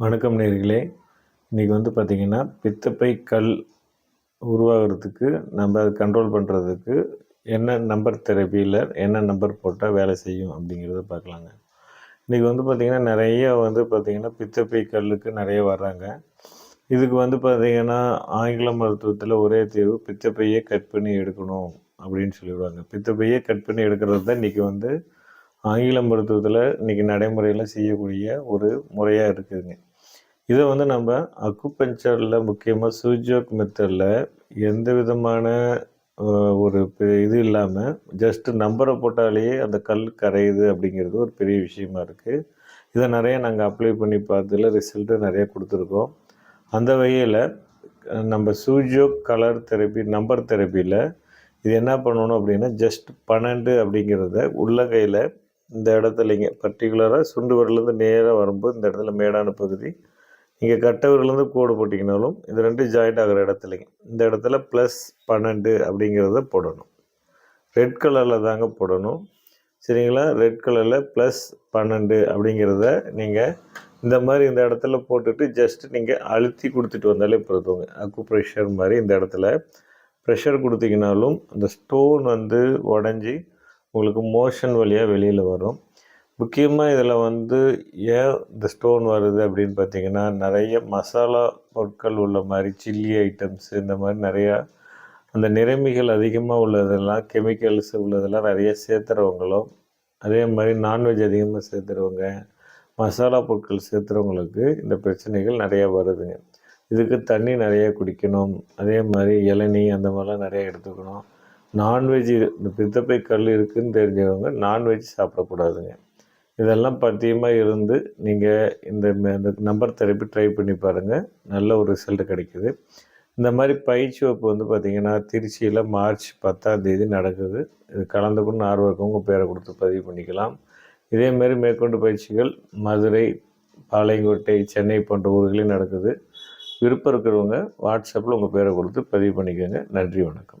வணக்கம் நேர்களே. இன்றைக்கி வந்து பார்த்திங்கன்னா பித்தப்பை கல் உருவாகிறதுக்கு நம்ம அதை கண்ட்ரோல் பண்ணுறதுக்கு என்ன நம்பர் தெரப்பியில் என்ன நம்பர் போட்டால் வேலை செய்யும் அப்படிங்கிறத பார்க்கலாங்க. இன்றைக்கி வந்து பார்த்திங்கன்னா நிறைய வந்து பார்த்திங்கன்னா பித்தப்பை கல்லுக்கு நிறைய வர்றாங்க. இதுக்கு வந்து பார்த்திங்கன்னா ஆங்கில மருத்துவத்தில் ஒரே தீர்வு பித்தப்பையே கட் பண்ணி எடுக்கணும் அப்படின்னு சொல்லிடுவாங்க. பித்தப்பையே கட் பண்ணி எடுக்கிறது தான் இன்றைக்கி வந்து ஆங்கில மருத்துவத்தில் இன்றைக்கி நடைமுறையில் செய்யக்கூடிய ஒரு முறையாக இருக்குதுங்க. இதை வந்து நம்ம அக்குபஞ்சரில் முக்கியமாக சூஜோக் மெத்தடில் எந்த விதமான ஒரு இது இல்லாமல் ஜஸ்ட்டு நம்பரை போட்டாலேயே அந்த கல் கரையுது அப்படிங்கிறது ஒரு பெரிய விஷயமா இருக்குது இதை நிறைய நாங்கள் அப்ளை பண்ணி பார்த்ததில் ரிசல்ட்டு நிறைய கொடுத்துருக்கோம். அந்த வகையில் நம்ம su jok colour therapy number தெரப்பியில் இது என்ன பண்ணணும் அப்படின்னா ஜஸ்ட் பன்னெண்டு அப்படிங்கிறத உள்ளங்கையில் இந்த இடத்துலைங்க பர்டிகுலராக சுண்டு வரலேருந்து நேராக வரும்போது இந்த இடத்துல மேடான பகுதி நீங்கள் கட்டவர்லேருந்து கோடு போட்டிங்கனாலும் இது ரெண்டு ஜாயிண்ட் ஆகிற இடத்துலைங்க இந்த இடத்துல ப்ளஸ் பன்னெண்டு அப்படிங்கிறத போடணும். ரெட் கலரில் தாங்க போடணும். சரிங்களா? ரெட் கலரில் ப்ளஸ் பன்னெண்டு அப்படிங்கிறத நீங்கள் இந்த மாதிரி இந்த இடத்துல போட்டுட்டு ஜஸ்ட்டு நீங்கள் அழுத்தி கொடுத்துட்டு வந்தாலே போதுங்க. அக்கு ப்ரெஷர் மாதிரி இந்த இடத்துல ப்ரெஷர் கொடுத்தீங்கனாலும் அந்த ஸ்டோன் வந்து உடஞ்சி உங்களுக்கு மோஷன் வழியாக வெளியில் வரும். முக்கியமாக இதில் வந்து ஏன் இந்த ஸ்டோன் வருது அப்படின்னு பார்த்தீங்கன்னா நிறைய மசாலா பொருட்கள் உள்ள மாதிரி சில்லி ஐட்டம்ஸ் இந்த மாதிரி நிறையா அந்த நிறமிகள் அதிகமாக உள்ளதெல்லாம் கெமிக்கல்ஸ் உள்ளதெல்லாம் நிறைய சேர்த்துறவங்களும் அதே மாதிரி நான்வெஜ் அதிகமாக சேர்த்துறவங்க மசாலா பொருட்கள் சேர்த்துறவங்களுக்கு இந்த பிரச்சனைகள் நிறையா வருதுங்க. இதுக்கு தண்ணி நிறைய குடிக்கணும். அதே மாதிரி இளநீ அந்த மாதிரிலாம் நிறைய எடுத்துக்கணும். நான்வெஜ் இந்த பித்தப்பை கல் இருக்குதுன்னு தெரிஞ்சவங்க நான்வெஜ் சாப்பிடக்கூடாதுங்க. இதெல்லாம் பத்தியமாக இருந்து நீங்கள் இந்த இந்த நம்பர் தெரப்பி ட்ரை பண்ணி பாருங்கள் நல்ல ஒரு ரிசல்ட் கிடைக்குது. இந்த மாதிரி பயிற்சி வகுப்பு வந்து பார்த்திங்கன்னா திருச்சியில் மார்ச் பத்தாம் தேதி நடக்குது. இது கலந்துக்கணும்னு ஆர்வம் இருக்கவங்க பேரை கொடுத்து பதிவு பண்ணிக்கலாம். இதேமாரி மேற்கொண்டு பயிற்சிகள் மதுரை பாளையங்கோட்டை சென்னை போன்ற ஊர்களில் நடக்குது. விருப்பம் இருக்கிறவங்க வாட்ஸ்அப்பில் உங்கள் பேரை கொடுத்து பதிவு பண்ணிக்கோங்க. நன்றி வணக்கம்.